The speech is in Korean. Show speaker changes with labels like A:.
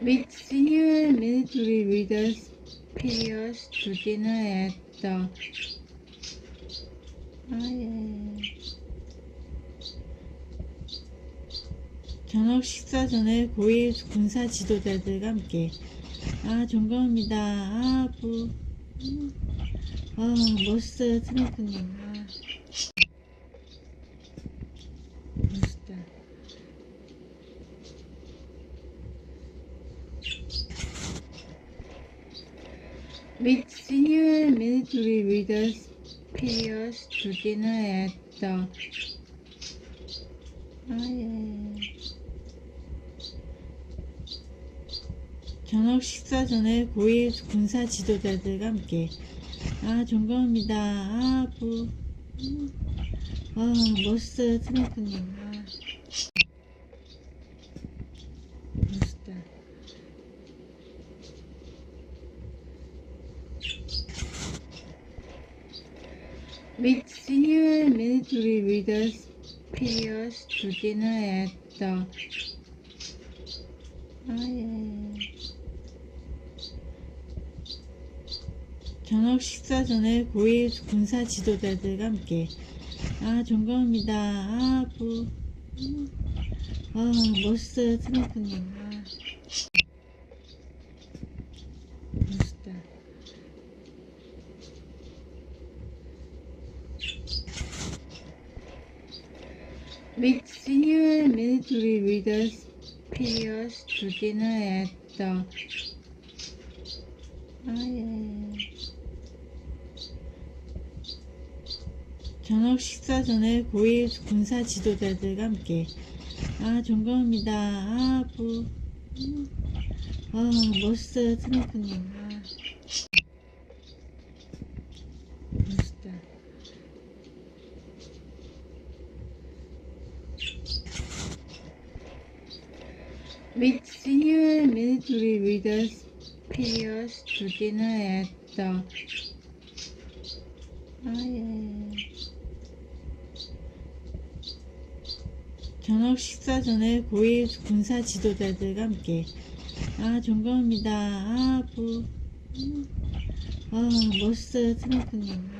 A: With senior military leaders previous to dinner at the 아예. 저녁 식사 전에 고위 군사 지도자들과 함께 아 정경입니다 아, 부... 아 멋있어요 트럼프님 With senior military leaders periods to dinner at the 아, 예. 저녁 식사 전에 고위 군사 지도자들과 함께 아 존경합니다 아 부, 음. 아 멋있어요 트럼프님 아 멋있다 With senior military leaders periods to dinner at the 아, 예. 저녁 식사 전에 고위 군사 지도자들과 함께 아 존경합니다 아 부, 음. 아 멋있어요 트럼프님 아 멋있다 With senior military leaders periods to dinner at the 아, 예. 저녁 식사 전에 고위 군사 지도자들과 함께 아 존경합니다 아 부, 음. 아 멋있어요 트럼프님 아 멋있다 With senior military leaders periods to dinner at the 아, 예. 저녁 식사 전에 고위 군사 지도자들과 함께 아 존경합니다 아 부, 음. 아 멋있어요 트럼프님 아